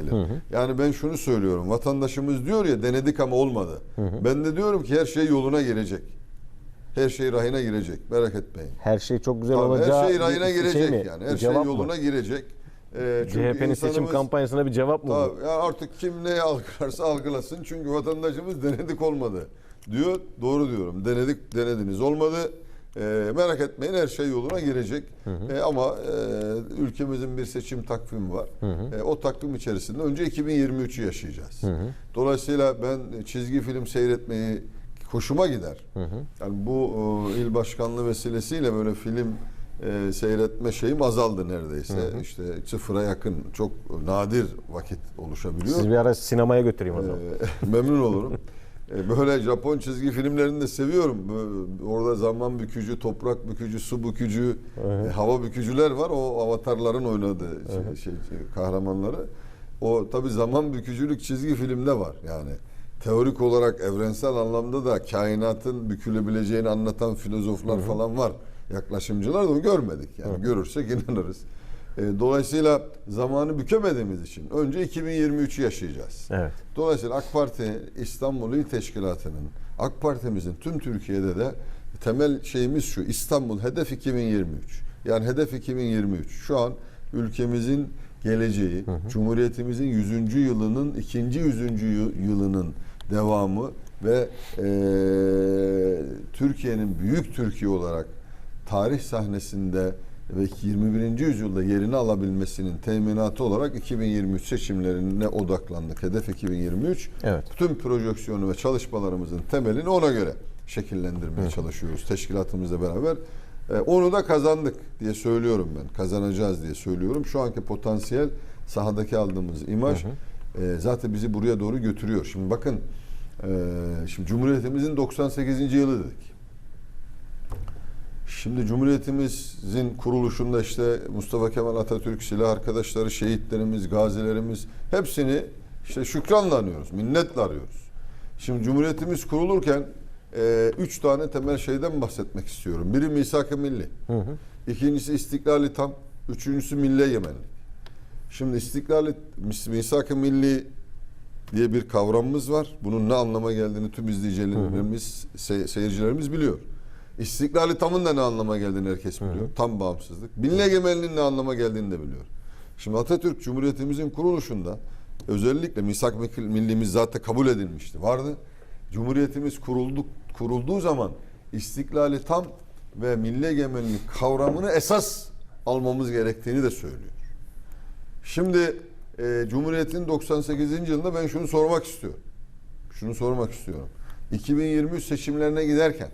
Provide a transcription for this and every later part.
gelir. Yani ben şunu söylüyorum. Vatandaşımız diyor ya denedik ama olmadı. Ben de diyorum ki her şey yoluna girecek. Her şey rayına girecek. Merak etmeyin. Her şey çok güzel Tabii olacağı her şey rayına girecek mi? yani. Her şey cevap mı? yoluna girecek. Ee, CHP'nin seçim kampanyasına bir cevap mı? Tabii, ya artık kim neyi algılarsa algılasın. Çünkü vatandaşımız denedik olmadı diyor. Doğru diyorum. Denedik denediniz olmadı. Ee, merak etmeyin her şey yoluna girecek. Ee, ama e, ülkemizin bir seçim takvimi var. Ee, o takvim içerisinde önce 2023'ü yaşayacağız. Dolayısıyla ben çizgi film seyretmeyi hoşuma gider. Yani bu e, il başkanlığı vesilesiyle böyle film e, seyretme şeyim azaldı neredeyse. İşte sıfıra yakın çok nadir vakit oluşabiliyor. Siz bir ara sinemaya götüreyim o zaman. Ee, memnun olurum. Ee, Böyle Japon çizgi filmlerini de seviyorum. Orada zaman bükücü, toprak bükücü, su bükücü, e, hava bükücüler var. O avatarların oynadığı şey, şey, şey, kahramanları. O tabi zaman bükücülük çizgi filmde var. Yani teorik olarak evrensel anlamda da kainatın bükülebileceğini anlatan filozoflar falan var. Yaklaşımcılar da görmedik. Yani görürsek inanırız. E, Dolayısıyla zamanı bükemediğimiz için önce 2023'ü yaşayacağız. Evet. Dolayısıyla AK Parti İstanbul İl Teşkilatı'nın AK Parti'mizin tüm Türkiye'de de temel şeyimiz şu İstanbul hedef 2023. Yani hedef 2023. Şu an ülkemizin geleceği, Cumhuriyetimizin 100. yılının ikinci 100. yı- yılının devamı ve eee, Türkiye'nin büyük Türkiye olarak tarih sahnesinde ve 21. yüzyılda yerini alabilmesinin teminatı olarak 2023 seçimlerine odaklandık. Hedef 2023. Evet. Bütün projeksiyonu ve çalışmalarımızın temelini ona göre şekillendirmeye çalışıyoruz teşkilatımızla beraber. Ee, onu da kazandık diye söylüyorum ben. Kazanacağız diye söylüyorum. Şu anki potansiyel sahadaki aldığımız imaj e, zaten bizi buraya doğru götürüyor. Şimdi bakın e, şimdi Cumhuriyetimizin 98. yılı dedik. Şimdi Cumhuriyetimizin kuruluşunda işte Mustafa Kemal Atatürk, silah arkadaşları, şehitlerimiz, gazilerimiz hepsini işte şükranla anıyoruz, minnetle arıyoruz. Şimdi Cumhuriyetimiz kurulurken e, üç tane temel şeyden bahsetmek istiyorum. Biri misak-ı milli, ikincisi istiklali tam, üçüncüsü milli egemenlik. Şimdi istiklali, mis- misak-ı milli diye bir kavramımız var. Bunun ne anlama geldiğini tüm izleyicilerimiz, se- seyircilerimiz biliyor. İstiklali tamın da ne anlama geldiğini herkes biliyor. Tam bağımsızlık. Milli egemenliğin ne anlama geldiğini de biliyor. Şimdi Atatürk Cumhuriyetimizin kuruluşunda özellikle misak millimiz zaten kabul edilmişti. Vardı. Cumhuriyetimiz kurulduk, kurulduğu zaman istiklali tam ve milli egemenlik kavramını esas almamız gerektiğini de söylüyor. Şimdi e, Cumhuriyet'in 98. yılında ben şunu sormak istiyorum. Şunu sormak istiyorum. 2023 seçimlerine giderken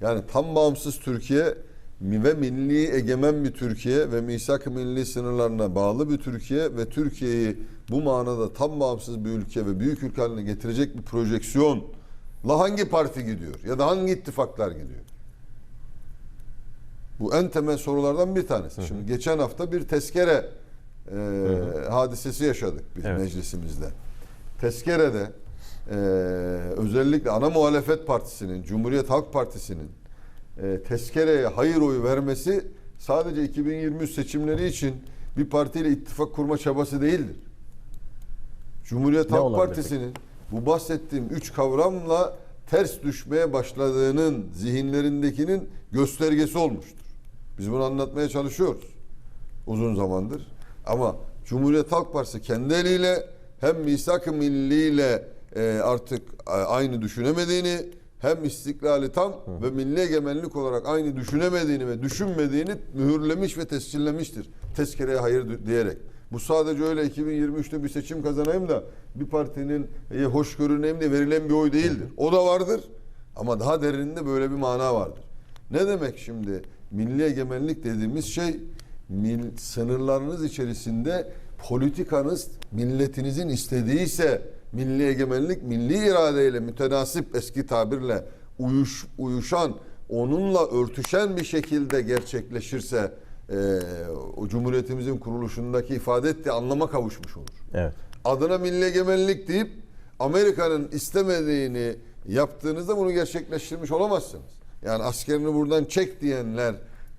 yani tam bağımsız Türkiye ve milli egemen bir Türkiye ve misak-ı milli sınırlarına bağlı bir Türkiye ve Türkiye'yi bu manada tam bağımsız bir ülke ve büyük ülke haline getirecek bir projeksiyonla hangi parti gidiyor ya da hangi ittifaklar gidiyor? Bu en temel sorulardan bir tanesi. Şimdi geçen hafta bir tezkere e, hadisesi yaşadık biz Evet. meclisimizde. Tezkerede e, özellikle ana muhalefet partisinin, Cumhuriyet Halk Partisi'nin e, tezkereye hayır oyu vermesi sadece 2023 seçimleri için bir partiyle ittifak kurma çabası değildir. Cumhuriyet Ne Halk Partisi'nin bu bahsettiğim üç kavramla ters düşmeye başladığının zihinlerindekinin göstergesi olmuştur. Biz bunu anlatmaya çalışıyoruz uzun zamandır. Ama Cumhuriyet Halk Partisi kendi eliyle hem misak-ı milliyle e, artık e, aynı düşünemediğini hem istiklali tam ve milli egemenlik olarak aynı düşünemediğini ve düşünmediğini mühürlemiş ve tescillemiştir. Tezkereye hayır di- diyerek. Bu sadece öyle 2023'te bir seçim kazanayım da bir partinin e, hoş görüneyim diye verilen bir oy değildir. O da vardır ama daha derininde böyle bir mana vardır. Ne demek şimdi milli egemenlik dediğimiz şey mil, sınırlarınız içerisinde politikanız milletinizin istediğiyse milli egemenlik milli iradeyle mütenasip eski tabirle uyuş, uyuşan onunla örtüşen bir şekilde gerçekleşirse eee, o cumhuriyetimizin kuruluşundaki ifade ettiği anlama kavuşmuş olur Evet. adına milli egemenlik deyip Amerika'nın istemediğini yaptığınızda bunu gerçekleştirmiş olamazsınız. Yani askerini buradan çek diyenler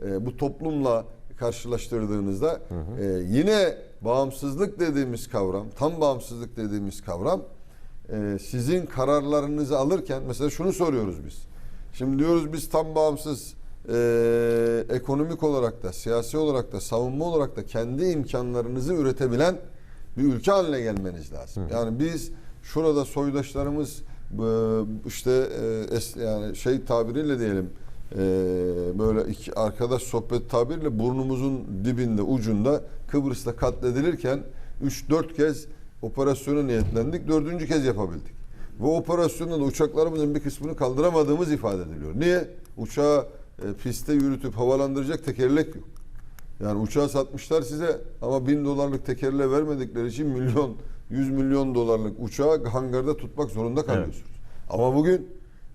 e, bu toplumla karşılaştırdığınızda e, yine bağımsızlık dediğimiz kavram, tam bağımsızlık dediğimiz kavram e, sizin kararlarınızı alırken mesela şunu soruyoruz biz. Şimdi diyoruz biz tam bağımsız e, ekonomik olarak da, siyasi olarak da, savunma olarak da kendi imkanlarınızı üretebilen bir ülke haline gelmeniz lazım. Yani biz şurada soydaşlarımız e, işte e, yani şey tabiriyle diyelim e, böyle iki arkadaş sohbet tabiriyle burnumuzun dibinde ucunda Kıbrıs'ta katledilirken 3-4 kez operasyona niyetlendik. Dördüncü kez yapabildik. Ve operasyonda da uçaklarımızın bir kısmını kaldıramadığımız ifade ediliyor. Niye? Uçağı e, piste yürütüp havalandıracak tekerlek yok. Yani uçağı satmışlar size ama bin dolarlık tekerle vermedikleri için milyon, 100 milyon dolarlık uçağı hangarda tutmak zorunda kalıyorsunuz. Ama bugün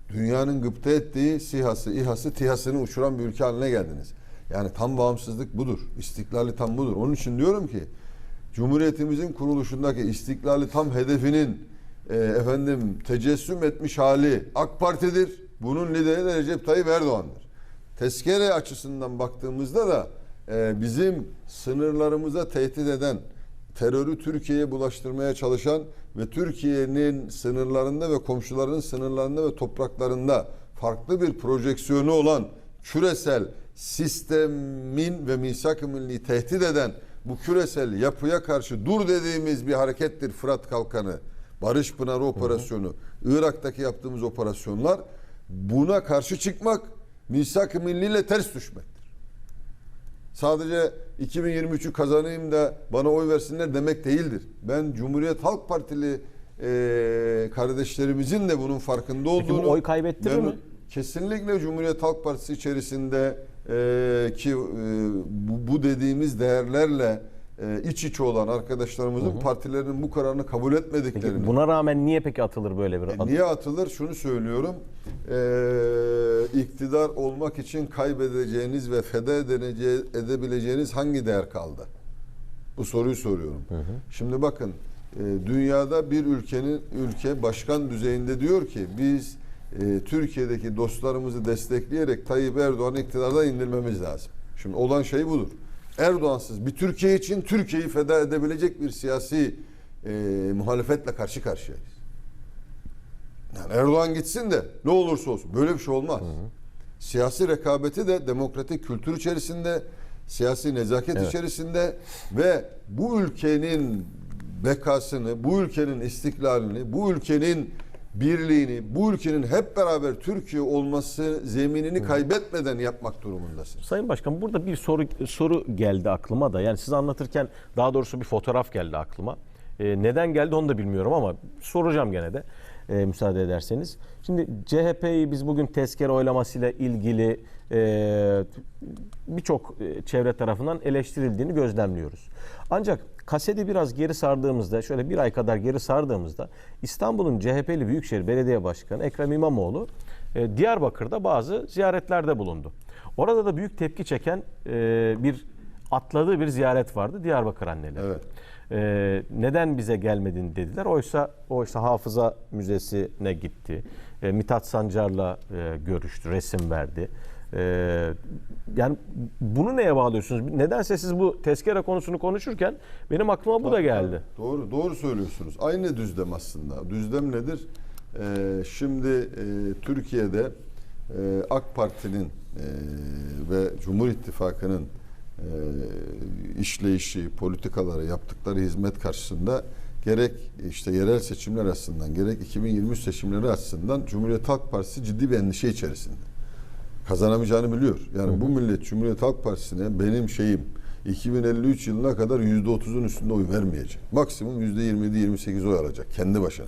dünyanın gıpta ettiği SİHA'sı, İHA'sı, TİHA'sını uçuran bir ülke haline geldiniz. Yani tam bağımsızlık budur. İstiklali tam budur. Onun için diyorum ki Cumhuriyetimizin kuruluşundaki istiklali tam hedefinin e, efendim tecessüm etmiş hali AK Parti'dir. Bunun lideri de Recep Tayyip Erdoğan'dır. Tezkere açısından baktığımızda da e, bizim sınırlarımıza tehdit eden, terörü Türkiye'ye bulaştırmaya çalışan ve Türkiye'nin sınırlarında ve komşularının sınırlarında ve topraklarında farklı bir projeksiyonu olan küresel sistemin ve misak-ı milli tehdit eden bu küresel yapıya karşı dur dediğimiz bir harekettir Fırat Kalkanı, Barış Pınarı operasyonu, Irak'taki yaptığımız operasyonlar buna karşı çıkmak misak-ı milliyle ters düşmektir. Sadece 2023'ü kazanayım da bana oy versinler demek değildir. Ben Cumhuriyet Halk Partili e, kardeşlerimizin de bunun farkında Peki bu olduğunu... oy kaybettirir Ben- mi? Kesinlikle Cumhuriyet Halk Partisi içerisinde e, ki e, bu, bu dediğimiz değerlerle e, iç içe olan arkadaşlarımızın partilerinin bu kararını kabul etmediklerini... Peki buna rağmen niye peki atılır böyle bir E, adım? Niye atılır? Şunu söylüyorum. Ee, iktidar olmak için kaybedeceğiniz ve feda edebileceğiniz hangi değer kaldı? Bu soruyu soruyorum. Şimdi bakın e, dünyada bir ülkenin ülke başkan düzeyinde diyor ki biz e, Türkiye'deki dostlarımızı destekleyerek Tayyip Erdoğan'ı iktidardan indirmemiz lazım. Şimdi olan şey budur. Erdoğansız bir Türkiye için Türkiye'yi feda edebilecek bir siyasi e, muhalefetle karşı karşıyayız. Yani Erdoğan gitsin de ne olursa olsun böyle bir şey olmaz. Siyasi rekabeti de demokratik kültür içerisinde, siyasi nezaket Evet. içerisinde ve bu ülkenin bekasını, bu ülkenin istiklalini, bu ülkenin birliğini, bu ülkenin hep beraber Türkiye olması zeminini kaybetmeden yapmak durumundasın. Sayın Başkan burada bir soru soru geldi aklıma da. Yani siz anlatırken daha doğrusu bir fotoğraf geldi aklıma. Ee, neden geldi onu da bilmiyorum ama soracağım gene de e, müsaade ederseniz. Şimdi CHP'yi biz bugün tezkere oylamasıyla ilgili e, birçok çevre tarafından eleştirildiğini gözlemliyoruz. Ancak kaseti biraz geri sardığımızda, şöyle bir ay kadar geri sardığımızda İstanbul'un CHP'li Büyükşehir Belediye Başkanı Ekrem İmamoğlu e, Diyarbakır'da bazı ziyaretlerde bulundu. Orada da büyük tepki çeken e, bir atladığı bir ziyaret vardı Diyarbakır anneleri. Evet. E, neden bize gelmedin dediler. Oysa oysa Hafıza Müzesi'ne gitti. E, Mithat Sancar'la e, görüştü, resim verdi. E, yani bunu neye bağlıyorsunuz? Nedense siz bu tezkere konusunu konuşurken benim aklıma bu da geldi. Doğru, doğru söylüyorsunuz. Aynı düzlem aslında. Düzlem nedir? Ee, şimdi e, Türkiye'de e, AK Parti'nin e, ve Cumhur İttifakı'nın e, işleyişi, politikaları, yaptıkları hizmet karşısında gerek işte yerel seçimler açısından gerek 2023 seçimleri açısından Cumhuriyet Halk Partisi ciddi bir endişe içerisinde kazanamayacağını biliyor. Yani bu millet Cumhuriyet Halk Partisi'ne benim şeyim 2053 yılına kadar %30'un üstünde oy vermeyecek. Maksimum %27-28 oy alacak kendi başına.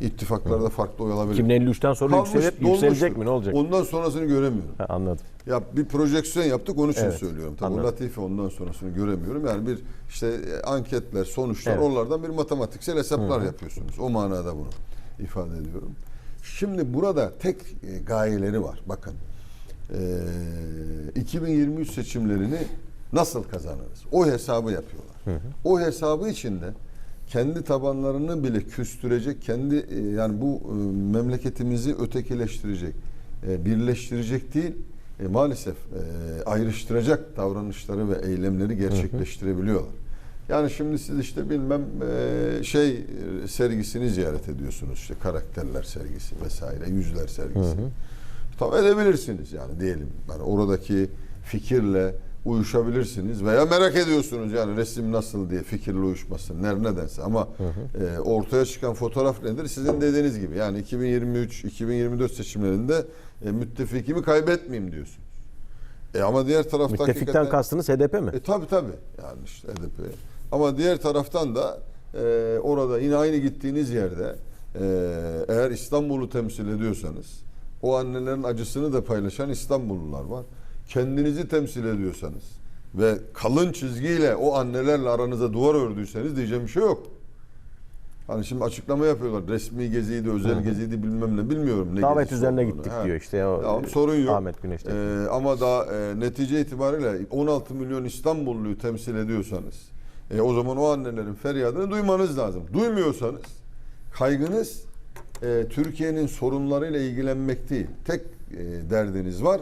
İttifaklarda farklı oy alabilir. 2053'ten sonra Kalmış, yükselecek, yükselecek mi ne olacak? Ondan sonrasını göremiyorum. Ha, anladım. Ya bir projeksiyon yaptık onun için Evet, söylüyorum. Tabii anladım. latife ondan sonrasını göremiyorum. Yani bir işte e, anketler, sonuçlar Evet. oralardan bir matematiksel hesaplar yapıyorsunuz. O manada bunu ifade ediyorum. Şimdi burada tek e, gayeleri var. Bakın. E, 2023 seçimlerini nasıl kazanırız? O hesabı yapıyorlar. O hesabı içinde kendi tabanlarını bile küstürecek, kendi e, yani bu e, memleketimizi ötekileştirecek, e, birleştirecek değil, e, maalesef e, ayrıştıracak davranışları ve eylemleri gerçekleştirebiliyorlar. Yani şimdi siz işte bilmem e, şey sergisini ziyaret ediyorsunuz işte karakterler sergisi vesaire yüzler sergisi. Tamam edebilirsiniz yani diyelim. Yani oradaki fikirle uyuşabilirsiniz veya merak ediyorsunuz yani resim nasıl diye fikirle uyuşmasın ner nedense ama e, ortaya çıkan fotoğraf nedir? Sizin dediğiniz gibi yani 2023 2024 seçimlerinde e, müttefikimi kaybetmeyeyim diyorsunuz. E ama diğer tarafta Müttefikten hakikaten- kastınız HDP mi? e tabi tabi yani işte HDP. Ama diğer taraftan da e, orada yine aynı gittiğiniz yerde e, eğer İstanbul'u temsil ediyorsanız o annelerin acısını da paylaşan İstanbullular var. Kendinizi temsil ediyorsanız ve kalın çizgiyle o annelerle aranıza duvar ördüyseniz diyeceğim bir şey yok. Hani şimdi açıklama yapıyorlar. Resmi geziydi, özel geziydi bilmem ne bilmiyorum. Ne Davet üzerine olduğunu. gittik Ha. diyor işte. Tamam sorun yok. Ahmet Güneş'te. Ee, ama da e, netice itibariyle 16 milyon İstanbulluyu temsil ediyorsanız e, o zaman o annelerin feryadını duymanız lazım. Duymuyorsanız kaygınız e, Türkiye'nin sorunlarıyla ilgilenmek değil. Tek e, derdiniz var.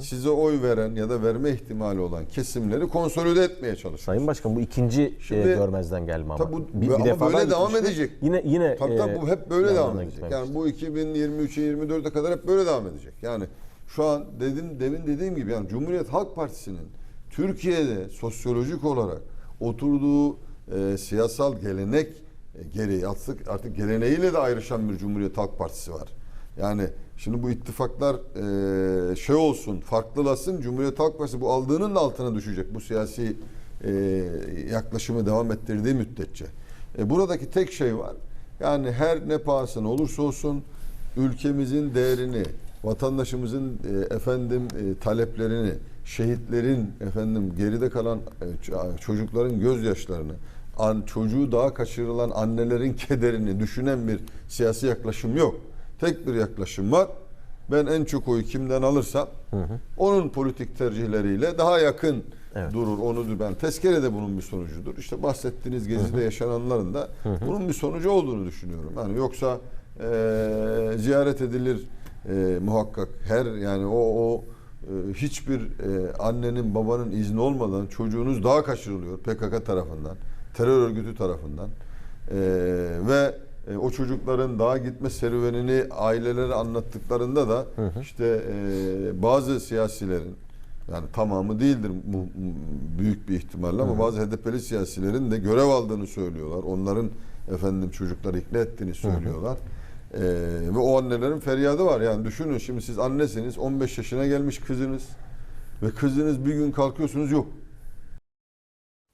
Size oy veren ya da verme ihtimali olan kesimleri konsolide etmeye çalışıyorsunuz. Sayın Başkan bu ikinci Şimdi- e, görmezden gelme ama. Bu- ama defa böyle devam gitmişti. edecek. Yine yine Tabii tabii e, bu hep böyle devam edecek. Yani bu 2023'e 24'e kadar hep böyle devam edecek. Yani şu an dedim demin dediğim gibi yani Cumhuriyet Halk Partisi'nin Türkiye'de sosyolojik olarak oturduğu e, siyasal gelenek e, gereği artık artık geleneğiyle de ayrışan bir Cumhuriyet Halk Partisi var. Yani şimdi bu ittifaklar e, şey olsun, farklılasın. Cumhuriyet Halk Partisi bu aldığının da altına düşecek bu siyasi e, yaklaşımı devam ettirdiği müddetçe. E, buradaki tek şey var. Yani her ne pahasına olursa olsun ülkemizin değerini, vatandaşımızın e, efendim e, taleplerini, şehitlerin efendim geride kalan e, çocukların gözyaşlarını, an, çocuğu daha kaçırılan annelerin kederini düşünen bir siyasi yaklaşım yok. Tek bir yaklaşım var. Ben en çok oyu kimden alırsam onun politik tercihleriyle daha yakın Evet. durur. Onu ben tezkere de bunun bir sonucudur. İşte bahsettiğiniz gezide yaşananların da bunun bir sonucu olduğunu düşünüyorum. Yani yoksa e, ziyaret edilir e, muhakkak her yani o o hiçbir e, annenin babanın izni olmadan çocuğunuz daha kaçırılıyor PKK tarafından, terör örgütü tarafından E, ve e, o çocukların daha gitme serüvenini ailelere anlattıklarında da işte e, bazı siyasilerin yani tamamı değildir bu büyük bir ihtimalle ama bazı HDP'li siyasilerin de görev aldığını söylüyorlar. Onların efendim çocukları ikna ettiğini söylüyorlar. Ee, ve o annelerin feryadı var. Yani düşünün şimdi siz annesiniz 15 yaşına gelmiş kızınız ve kızınız bir gün kalkıyorsunuz yok.